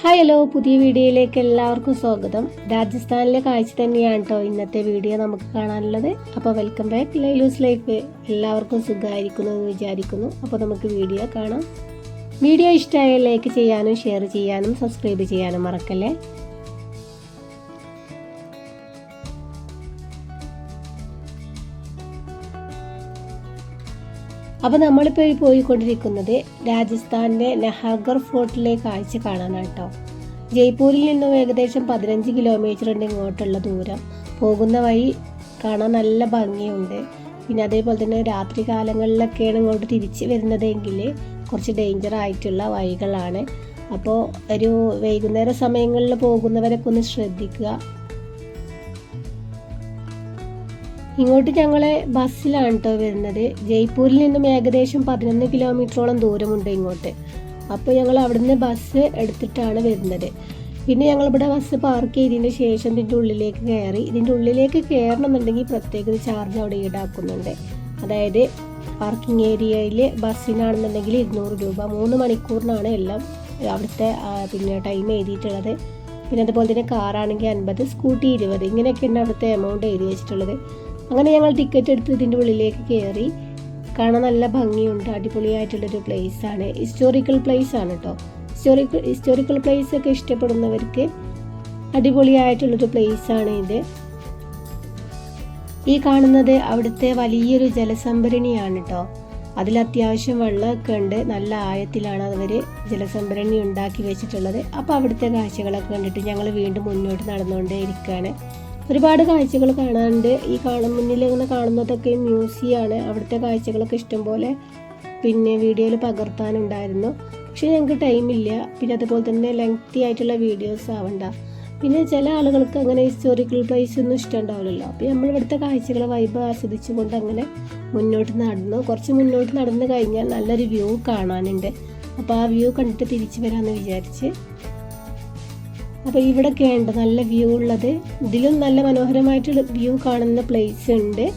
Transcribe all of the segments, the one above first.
Hi hello പുതിയ വീഡിയോയിലേക്ക് എല്ലാവർക്കും സ്വാഗതം. രാജസ്ഥാനിലെ കാഴ്ച തന്നെയാണ് കേട്ടോ ഇന്നത്തെ വീഡിയോ നമുക്ക് കാണാനുള്ളത്. അപ്പോൾ വെൽക്കം ബാക്ക് ലൈലൂസ് ലൈഫ് എല്ലാവർക്കും സുഖമായിരിക്കുന്നു എന്ന് വിചാരിക്കുന്നു. അപ്പോൾ നമുക്ക് വീഡിയോ കാണാം. വീഡിയോ ഇഷ്ടമായ ലൈക്ക് ചെയ്യാനും ഷെയർ ചെയ്യാനും സബ്സ്ക്രൈബ് ചെയ്യാനും മറക്കല്ലേ? അപ്പോൾ നമ്മളിപ്പോൾ പോയിക്കൊണ്ടിരിക്കുന്നത് രാജസ്ഥാനിലെ നഹാഗർ ഫോർട്ടിലെ കാഴ്ച കാണാനാണ് കേട്ടോ ജയ്പൂരിൽ നിന്നും ഏകദേശം പതിനഞ്ച് കിലോമീറ്റർ ഉണ്ട് ഇങ്ങോട്ടുള്ള ദൂരം. പോകുന്ന വഴി കാണാൻ നല്ല ഭംഗിയുണ്ട്. പിന്നെ അതേപോലെ തന്നെ രാത്രി കാലങ്ങളിലൊക്കെയാണ് ഇങ്ങോട്ട് തിരിച്ച് വരുന്നതെങ്കിൽ കുറച്ച് ഡേഞ്ചർ ആയിട്ടുള്ള വഴികളാണ്. അപ്പോൾ ഒരു വൈകുന്നേര സമയങ്ങളിൽ പോകുന്നവരൊക്കെ ഒന്ന് ശ്രദ്ധിക്കുക. ഇങ്ങോട്ട് ഞങ്ങളെ ബസ്സിലാണ് കേട്ടോ വരുന്നത്. ജയ്പൂരിൽ നിന്നും ഏകദേശം പതിനൊന്ന് കിലോമീറ്ററോളം ദൂരമുണ്ട് ഇങ്ങോട്ട്. അപ്പോൾ ഞങ്ങൾ അവിടുന്ന് ബസ് എടുത്തിട്ടാണ് വരുന്നത്. പിന്നെ ഞങ്ങളിവിടെ ബസ് പാർക്ക് ചെയ്തതിന് ശേഷം ഇതിന്റെ ഉള്ളിലേക്ക് കയറി. ഇതിന്റെ ഉള്ളിലേക്ക് കയറണമെന്നുണ്ടെങ്കിൽ പ്രത്യേക ചാർജ് അവിടെ ഈടാക്കുന്നുണ്ട്. അതായത് പാർക്കിംഗ് ഏരിയയിൽ ബസ്സിനാണെന്നുണ്ടെങ്കിൽ ഇരുന്നൂറ് രൂപ. മൂന്ന് മണിക്കൂറിനാണ് എല്ലാം അവിടുത്തെ പിന്നെ ടൈം എഴുതിയിട്ടുള്ളത്. പിന്നെ അതുപോലെ തന്നെ കാറാണെങ്കിൽ അൻപത് സ്കൂട്ടി ഇരുപത്. ഇങ്ങനെയൊക്കെയാണ് അവിടുത്തെ എമൗണ്ട് എഴുതി വെച്ചിട്ടുള്ളത്. അങ്ങനെ ഞങ്ങൾ ടിക്കറ്റ് എടുത്ത് ഇതിന്റെ ഉള്ളിലേക്ക് കയറി കാണാൻ നല്ല ഭംഗിയുണ്ട് അടിപൊളിയായിട്ടുള്ളൊരു ആണ്. ഹിസ്റ്റോറിക്കൽ പ്ലേസ് ആണ് കേട്ടോ ഹിസ്റ്റോറിക്കൽ ഹിസ്റ്റോറിക്കൽ പ്ലേസ് ഒക്കെ ഇഷ്ടപ്പെടുന്നവർക്ക് അടിപൊളിയായിട്ടുള്ളൊരു ആണ് ഇത്. ഈ കാണുന്നത് അവിടുത്തെ വലിയൊരു ജലസംഭരണിയാണ് കേട്ടോ അതിൽ അത്യാവശ്യം വെള്ളമൊക്കെ ഉണ്ട്. നല്ല ആയത്തിലാണ് അവർ ജലസംഭരണി ഉണ്ടാക്കി വെച്ചിട്ടുള്ളത്. അപ്പോൾ അവിടുത്തെ കാഴ്ചകളൊക്കെ കണ്ടിട്ട് ഞങ്ങൾ വീണ്ടും മുന്നോട്ട് നടന്നുകൊണ്ടേ ഇരിക്കുകയാണ് ഒരുപാട് കാഴ്ചകൾ കാണാനുണ്ട്. ഈ കാണും മുന്നിൽ ഇങ്ങനെ കാണുന്നതൊക്കെ മ്യൂസിയമാണ് അവിടുത്തെ കാഴ്ചകളൊക്കെ ഇഷ്ടംപോലെ പിന്നെ വീഡിയോയിൽ പകർത്താനുണ്ടായിരുന്നു. പക്ഷേ ഞങ്ങൾക്ക് ടൈമില്ല പിന്നെ അതുപോലെ തന്നെ ലെങ്തി ആയിട്ടുള്ള വീഡിയോസ് ആവണ്ട. പിന്നെ ചില ആളുകൾക്ക് അങ്ങനെ ഹിസ്റ്റോറിക്കൽ പ്ലേസ് ഒന്നും ഇഷ്ടമുണ്ടാവില്ലല്ലോ അപ്പോൾ നമ്മൾ ഇവിടുത്തെ കാഴ്ചകളെ വൈബ് ആസ്വദിച്ചുകൊണ്ട് അങ്ങനെ മുന്നോട്ട് നടന്നു. കുറച്ച് മുന്നോട്ട് നടന്നു കഴിഞ്ഞാൽ നല്ലൊരു വ്യൂ കാണാനുണ്ട്. അപ്പോൾ ആ വ്യൂ കണ്ടിട്ട് തിരിച്ചു വരാമെന്ന് വിചാരിച്ച് അപ്പോൾ ഇവിടെയൊക്കെയുണ്ട് നല്ല വ്യൂ ഉള്ളത്. ഇതിലും നല്ല മനോഹരമായിട്ടുള്ള വ്യൂ കാണുന്ന പ്ലേസ് ഉണ്ട്.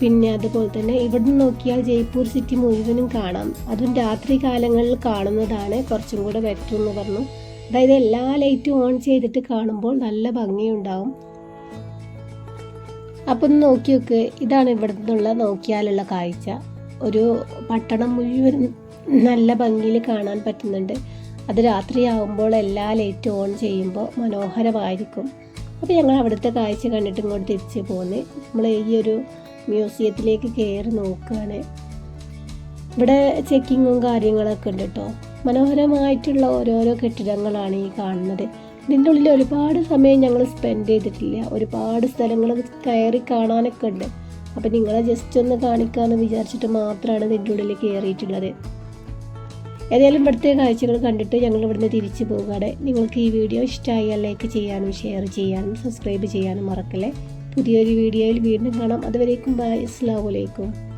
പിന്നെ അതുപോലെ തന്നെ ഇവിടെ നോക്കിയാൽ ജയ്പൂർ സിറ്റി മുഴുവനും കാണാം. അതും രാത്രി കാലങ്ങളിൽ കാണുന്നതാണ്. കുറച്ചും കൂടെ ബെറ്റർ എന്ന് പറഞ്ഞു. അതായത് എല്ലാ ലൈറ്റും ഓൺ ചെയ്തിട്ട് കാണുമ്പോൾ നല്ല ഭംഗിയുണ്ടാവും. അപ്പം ഒന്ന് നോക്കി നോക്ക്. ഇതാണ് ഇവിടെ നിന്നുള്ള നോക്കിയാലുള്ള കാഴ്ച. ഒരു പട്ടണം മുഴുവൻ നല്ല ഭംഗിയിൽ കാണാൻ പറ്റുന്നുണ്ട്. അത് രാത്രിയാവുമ്പോൾ എല്ലാ ലൈറ്റും ഓൺ ചെയ്യുമ്പോൾ മനോഹരമായിരിക്കും. അപ്പോൾ ഞങ്ങൾ അവിടുത്തെ കാഴ്ച കണ്ടിട്ട് ഇങ്ങോട്ട് തിരിച്ച് പോന്നെ. നമ്മൾ ഈ ഒരു മ്യൂസിയത്തിലേക്ക് കയറി നോക്കുകയാണ് ഇവിടെ ചെക്കിങ്ങും കാര്യങ്ങളൊക്കെ ഉണ്ട് കേട്ടോ മനോഹരമായിട്ടുള്ള ഓരോരോ കെട്ടിടങ്ങളാണ് ഈ കാണുന്നത്. ഇതിന്റെ ഉള്ളിൽ ഒരുപാട് സമയം ഞങ്ങൾ സ്പെൻഡ് ചെയ്തിട്ടില്ല. ഒരുപാട് സ്ഥലങ്ങൾ കയറി കാണാനൊക്കെ ഉണ്ട്. അപ്പം നിങ്ങളെ ജസ്റ്റ് ഒന്ന് കാണിക്കാമെന്ന് വിചാരിച്ചിട്ട് മാത്രമാണ് ഇതിന്റെ ഉള്ളിൽ കയറിയിട്ടുള്ളത് ഏതായാലും ഇവിടുത്തെ കാഴ്ചകൾ കണ്ടിട്ട് ഞങ്ങൾ ഇവിടുന്ന് തിരിച്ചു പോകാതെ നിങ്ങൾക്ക് ഈ വീഡിയോ ഇഷ്ടമായാൽ ലൈക്ക് ചെയ്യാനും ഷെയർ ചെയ്യാനും സബ്സ്ക്രൈബ് ചെയ്യാനും മറക്കല്ലേ. പുതിയൊരു വീഡിയോയിൽ വീണ്ടും കാണാം. അതുവരേക്കും ബൈ അസ്സാം വലൈക്കും